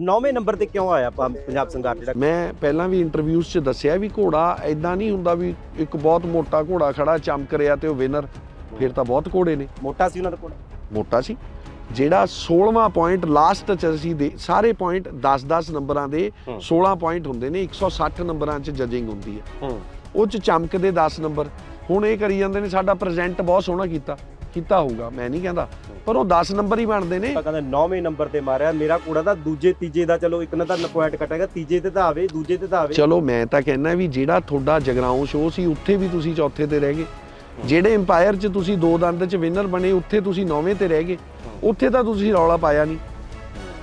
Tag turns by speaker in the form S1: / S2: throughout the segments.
S1: ਨੌਵੇਂ ਨੰਬਰ ਤੇ ਕਿਉਂ ਆਇਆ ਪ- ਪੰਜਾਬ ਸੰਘਾਰ ਜਿਹੜਾ?
S2: ਮੈਂ ਪਹਿਲਾਂ ਵੀ ਇੰਟਰਵਿਊਜ਼ 'ਚ ਦੱਸਿਆ ਵੀ ਘੋੜਾ ਐਦਾਂ ਨਹੀਂ ਹੁੰਦਾ ਵੀ ਇੱਕ ਬਹੁਤ ਮੋਟਾ ਘੋੜਾ ਖੜਾ ਚਮਕ ਰਿਹਾ ਤੇ ਉਹ ਵਿਨਰ ਫਿਰ ਤਾਂ ਬਹੁਤ ਘੋੜੇ ਨੇ।
S1: ਮੋਟਾ ਸੀ ਉਹਨਾਂ ਦਾ ਕੋਲ
S2: ਮੋਟਾ ਸੀ। ਜਿਹੜਾ 16ਵਾਂ ਪੁਆਇੰਟ ਲਾਸਟ ਚ ਅਸੀਂ ਦੇ ਸਾਰੇ ਪੁਆਇੰਟ 10-10 ਨੰਬਰਾਂ ਦੇ
S1: ਹੂੰ।
S2: 16 ਪੁਆਇੰਟ ਹੁੰਦੇ ਨੇ 160 ਨੰਬਰਾਂ 'ਚ ਜੱਜਿੰਗ ਹੁੰਦੀ ਹੈ।
S1: ਹੂੰ।
S2: ਉਹ 'ਚ ਚਮਕਦੇ 10 ਨੰਬਰ। ਹੁਣ ਇਹ ਕਰੀ ਜਾਂਦੇ ਨੇ ਸਾਡਾ ਪ੍ਰੈਜ਼ੈਂਟ ਬਹੁਤ ਸੋਹਣਾ ਕੀਤਾ। ਕੀਤਾ ਹੋਊਗਾ ਮੈਂ ਨਹੀਂ ਕਹਿੰਦਾ। ਪਰ ਉਹ 10 ਨੰਬਰ ਹੀ ਬਣਦੇ ਨੇ।
S1: ਤਾਂ ਕਹਿੰਦਾ ਨੌਵੇਂ ਨੰਬਰ ਤੇ ਮਾਰਿਆ ਮੇਰਾ ਕੁੜਾ ਤਾਂ ਦੂਜੇ ਤੀਜੇ ਦਾ ਚਲੋ ਇੱਕ ਨਾ ਤਾਂ ਪੁਆਇੰਟ ਕਟੇਗਾ ਤੀਜੇ ਤੇ ਤਾਂ ਆਵੇ ਦੂਜੇ ਤੇ ਤਾਂ ਆਵੇ।
S2: ਚਲੋ ਮੈਂ ਤਾਂ ਕਹਿੰਦਾ ਵੀ ਜਿਹੜਾ ਤੁਹਾਡਾ ਜਗਰਾਉਂ ਸ਼ੋਅ ਸੀ ਉੱਥੇ ਵੀ ਤੁਸੀਂ ਚੌਥੇ ਤੇ ਰਹਿ ਗਏ। ਜਿਹੜੇ ਇੰਪਾਇਰ 'ਚ ਤੁਸੀਂ ਦੋ ਦੰਦ 'ਚ ਵਿਨਰ ਬਣੇ ਉੱਥੇ ਤੁਸੀਂ ਨੌਵੇਂ ਤੇ ਰਹਿ ਗਏ। ਉੱਥੇ ਤਾਂ ਤੁਸੀਂ ਰੌਲਾ ਪਾਇਆ ਨਹੀਂ।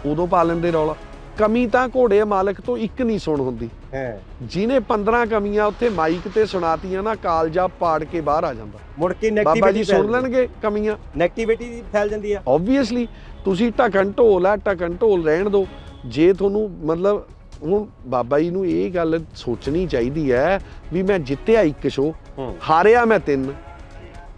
S2: ਉਦੋਂ ਪਾ ਲੈਂਦੇ ਰੌਲਾ। ਕਮੀ ਤਾਂ ਘੋੜੇ ਮਾਲਕ ਤੋਂ ਇੱਕ ਨਹੀਂ ਸੁਣ ਹੁੰਦੀ।
S1: ਹੈ।
S2: ਜਿਹਨੇ 15 ਕਮੀਆਂ ਉੱਥੇ ਮਾਈਕ ਤੇ ਸੁਣਾਤੀਆਂ ਨਾ ਕਾਲਜਾ ਪਾੜ ਕੇ ਬਾਹਰ ਆ ਜਾਂਦਾ।
S1: ਮੁੜ ਕੇ
S2: ਬਾਬਾ
S1: ਨੈਗੇਟਿਵਿਟੀ
S2: ਜੀ ਸੁਣ ਲੈਣਗੇ ਕਮੀਆਂ।
S1: ਨੈਗੇਟਿਵਿਟੀ ਫੈਲ ਜਾਂਦੀ ਆ।
S2: ਆਬਵੀਅਸਲੀ ਤੁਸੀਂ ਢਕਣ ਢੋਲ ਆ ਢਕਣ ਢੋਲ ਰਹਿਣ ਦਿਓ। ਜੇ ਤੁਹਾਨੂੰ ਮਤਲਬ ਹੁਣ ਬਾਬਾ ਜੀ ਨੂੰ ਇਹ ਗੱਲ ਸੋਚਣੀ ਚਾਹੀਦੀ ਹੈ ਵੀ ਮੈਂ ਜਿੱਤਿਆ ਇੱਕ ਸ਼ੋ ਹਾਰਿਆ ਮੈਂ ਤਿੰਨ।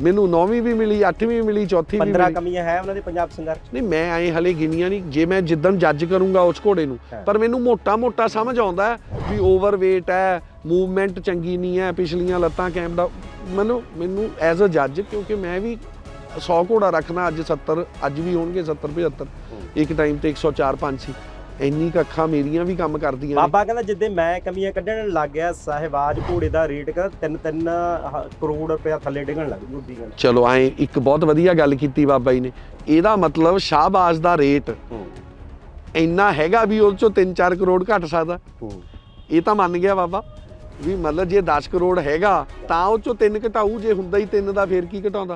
S2: ਮੈਨੂੰ ਨੌਵੀਂ ਵੀ ਮਿਲੀ ਅੱਠਵੀਂ ਵੀ ਮਿਲੀ ਚੌਥੀ ਵੀ
S1: 15
S2: ਮਿਲੀ।
S1: ਕਮੀਆਂ ਹੈ ਉਹਨਾਂ ਦੇ ਪੰਜਾਬ ਸੰਘਰਸ਼
S2: ਨਹੀਂ ਮੈਂ ਐ ਹਲੇ ਗਿਣੀਆਂ ਨਹੀਂ। ਜੇ ਮੈਂ ਜਿੱਦਣ ਜੱਜ ਕਰੂੰਗਾ ਉਸ ਘੋੜੇ ਨੂੰ। ਪਰ ਮੈਨੂੰ ਮੋਟਾ-ਮੋਟਾ ਸਮਝ ਆਉਂਦਾ ਵੀ ਓਵਰਵੇਟ ਹੈ ਮੂਵਮੈਂਟ ਚੰਗੀ ਨਹੀਂ ਹੈ ਪਿਛਲੀਆਂ ਲੱਤਾਂ ਕੈਮ ਦਾ ਮੈਨੂੰ ਮੈਨੂੰ ਐਜ਼ ਅ ਜੱਜ ਕਿਉਂਕਿ ਮੈਂ ਵੀ 100 ਘੋੜਾ ਰੱਖਣਾ ਅੱਜ 70 ਅੱਜ ਵੀ ਹੋਣਗੇ 70 75 ਇੱਕ ਟਾਈਮ ਤੇ 104 5 ਸੀ। ਇੰਨੀ ਕੁ ਅੱਖਾਂ ਮੇਰੀਆਂ ਵੀ ਕੰਮ ਕਰਦੀਆਂ ਨੇ।
S1: ਬਾਬਾ ਕਹਿੰਦਾ ਜਿੱਦੇ ਮੈਂ ਕਮੀਆਂ ਕੱਢਣ ਲੱਗ ਗਿਆ ਸਾਹਿਬਾਜ ਘੋੜੇ ਦਾ ਰੇਟ ਕਹਿੰਦਾ 3 3 ਕਰੋੜ ਰੁਪਇਆ ਥੱਲੇ ਡਿੱਗਣ ਲੱਗ ਜੂ ਗੱਲ
S2: ਚਲੋ ਐ ਇੱਕ ਬਹੁਤ ਵਧੀਆ ਗੱਲ ਕੀਤੀ ਬਾਬਾ ਜੀ ਨੇ। ਇਹਦਾ ਮਤਲਬ ਸ਼ਾਹਬਾਜ਼ ਦਾ ਰੇਟ ਇੰਨਾ ਹੈਗਾ ਵੀ ਉਹ ਚੋਂ 3-4 ਕਰੋੜ ਘਟ ਸਕਦਾ।
S1: ਹੂੰ।
S2: ਇਹ ਤਾਂ ਮੰਨ ਗਿਆ ਬਾਬਾ ਵੀ ਮਤਲਬ ਜੇ 10 ਕਰੋੜ ਹੈਗਾ ਤਾਂ ਉਹ ਚੋਂ 3 ਘਟਾਊ ਜੇ ਹੁੰਦਾ ਹੀ 3 ਦਾ ਫੇਰ ਕੀ ਘਟਾਉਂਦਾ?